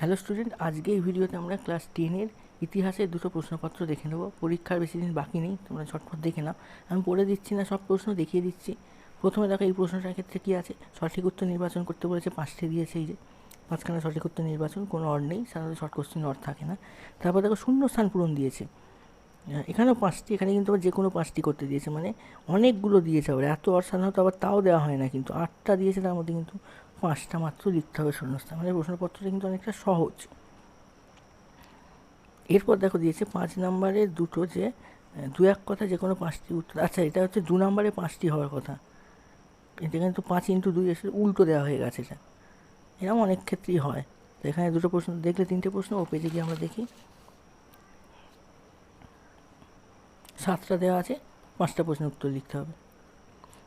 Hello student আজকে এই ভিডিওতে আমরা ক্লাস টেনের ইতিহাসের দুটো প্রশ্নপত্র দেখে নেব। পরীক্ষার বেশি দিন বাকি নেই, তোমরা ঝটফট দেখে নাও। আমি পড়ে দিচ্ছি না, সব প্রশ্ন দেখিয়ে দিচ্ছি। প্রথমে দেখো এই প্রশ্নটার ক্ষেত্রে কী আছে? সঠিক উত্তর নির্বাচন করতে বলেছে, পাঁচটি দিয়েছে এই যে। পাঁচখানা সঠিক উত্তর নির্বাচন, কোনো অর নেই, সাধারণত শর্ট কোশ্চেন অর থাকে না। তারপর দেখো শূন্য স্থান পূরণ দিয়েছে। এখানেও পাঁচটি, এখানে কিন্তু আবার যে কোনো পাঁচটি করতে দিয়েছে। মানে অনেকগুলো দিয়েছে আবার, এত অর সাধারণত আবার তাও দেওয়া হয় না কিন্তু, আটটা দিয়েছে তার মধ্যে কিন্তু পাঁচটা মাত্র লিখতে হবে শূন্যস্থান। মানে প্রশ্নপত্রটা কিন্তু অনেকটা সহজ। এরপর দেখো দিয়েছে পাঁচ নম্বরের দুটো যে দু এক কথা যে কোনো পাঁচটি উত্তর। আচ্ছা এটা হচ্ছে দু নম্বরে পাঁচটি হওয়ার কথা। কিন্তু এখানে তো পাঁচ ইন্টু দুই এসে উল্টো দেওয়া হয়ে গেছে এটা। এরকম অনেক ক্ষেত্রেই হয়। তো এখানে দুটো প্রশ্ন, দেখলে তিনটে প্রশ্ন, ও পেজে গিয়ে আমরা দেখি। সাতটা দেওয়া আছে, পাঁচটা প্রশ্নের উত্তর লিখতে হবে।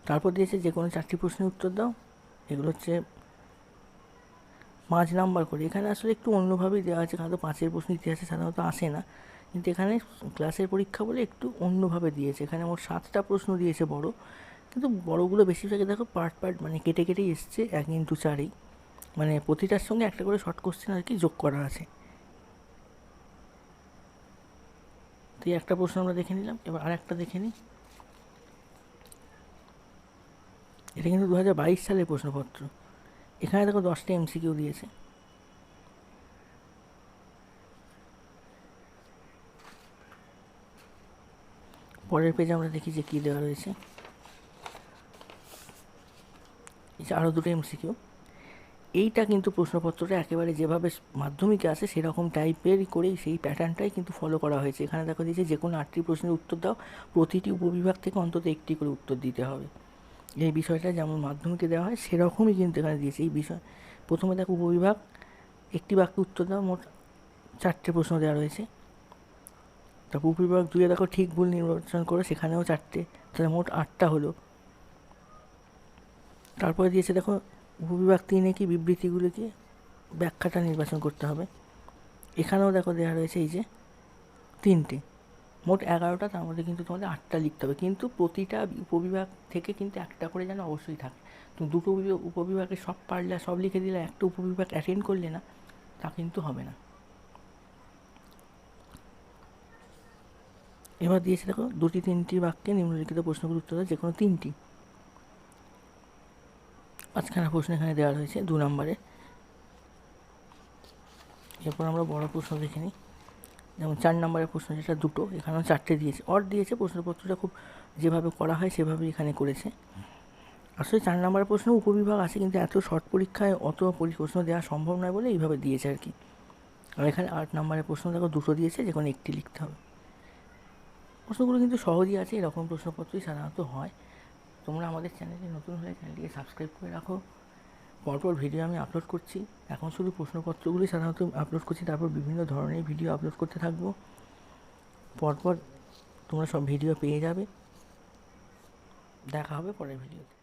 তারপর দিয়েছে যে কোনো চারটি প্রশ্নের উত্তর দাও। এগুলো হচ্ছে পাঁচ নাম্বার করে। এখানে আসলে একটু অন্যভাবেই দেওয়া আছে, কারণ পাঁচের প্রশ্ন ইতিহাসে সাধারণত আসে না। কিন্তু এখানে ক্লাসের পরীক্ষা বলে একটু অন্যভাবে দিয়েছে। এখানে মোট সাতটা প্রশ্ন দিয়েছে বড়। কিন্তু বড়গুলো বেশিরভাগই দেখো পার্ট পার্ট মানে কেটে কেটেই এসছে, এক ইন্টু চারেই মানে প্রতিটার সঙ্গে একটা করে শর্ট কোশ্চেন আর কি যোগ করা আছে। তো এই একটা প্রশ্ন আমরা দেখে নিলাম। এবার আর একটা দেখে নিই। এটা কিন্তু দু হাজার বাইশ সালের প্রশ্নপত্র। এখানে দেখো দশটা এমসিকিউ দিয়েছে। পরের পেজে আমরা দেখি যে কী দেওয়া রয়েছে। আরও দুটো এমসিকিউ এইটা কিন্তু প্রশ্নপত্রটা একেবারে যেভাবে মাধ্যমিকে আসে সেরকম টাইপেরই করেই সেই প্যাটার্নটাই কিন্তু ফলো করা হয়েছে। এখানে দেখো দিয়েছে যে কোনো আটটি প্রশ্নের উত্তর দাও, প্রতিটি উপবিভাগ থেকে অন্তত একটি করে উত্তর দিতে হবে। এই বিষয়টা যেমন মাধ্যমিকে দেওয়া হয়, সেরকমই কিন্তু এখানে দিয়েছে। এই বিষয়, প্রথমে দেখো উপবিভাগ, একটি বাক্যে উত্তর দেওয়া মোট চারটে প্রশ্ন দেওয়া রয়েছে। তারপর উপবিভাগ দুয়ে দেখো ঠিক ভুল নির্বাচন করে সেখানেও চারটে, তাহলে মোট আটটা হলো। তারপরে দিয়েছে দেখো, উপবিভাগ তিনে কি বিবৃতিগুলিকে ব্যাখ্যাটা নির্বাচন করতে হবে। এখানেও দেখো দেওয়া রয়েছে এই যে তিনটে। মোট এগারোটা, তার মধ্যে কিন্তু তোমাদের আটটা লিখতে হবে। কিন্তু প্রতিটা উপবিভাগ থেকে কিন্তু একটা করে যেন অবশ্যই থাকে। তুমি দুটো উপবিভাগ সব পারলে, সব লিখে দিলে, একটা উপবিভাগ অ্যাটেন্ড করলে না, তা কিন্তু হবে না। এবার দিয়েছে দেখো, দুটি, তিনটি বাক্যে নিম্নলিখিত প্রশ্নগুলোর উত্তর দাও যে কোনো তিনটি। পাঁচখানা প্রশ্ন এখানে দেওয়া রয়েছে, দু নম্বরে। এরপর আমরা বড় প্রশ্ন দেখে নিই। যেমন চার নম্বরের প্রশ্ন, যেটা দুটো, এখানেও চারটে দিয়েছে। অর দিয়েছে প্রশ্নপত্রটা খুব যেভাবে করা হয় সেভাবে এখানে করেছে। আসলে চার নম্বরের প্রশ্ন উপবিভাগ আছে, কিন্তু এত শর্ট পরীক্ষায় অত পরি- প্রশ্ন দেওয়া সম্ভব নয় বলে এইভাবে দিয়েছে আর কি। আর এখানে আট নম্বরের প্রশ্ন দেখো, দুটো দিয়েছে যে কোনো একটি লিখতে হবে। প্রশ্নগুলো কিন্তু সহজই আছে, এরকম প্রশ্নপত্রই সাধারণত হয়। তোমরা আমাদের চ্যানেলে নতুন হলে চ্যানেলটিকে সাবস্ক্রাইব করে রাখো। পরপর ভিডিও আমি আপলোড করছি। এখন শুধু প্রশ্নপত্রগুলি সাধারণত আপলোড করছি, তারপর বিভিন্ন ধরনের ভিডিও আপলোড করতে থাকব। পরপর তোমরা সব ভিডিও পেয়ে যাবে। দেখা হবে পরের ভিডিওতে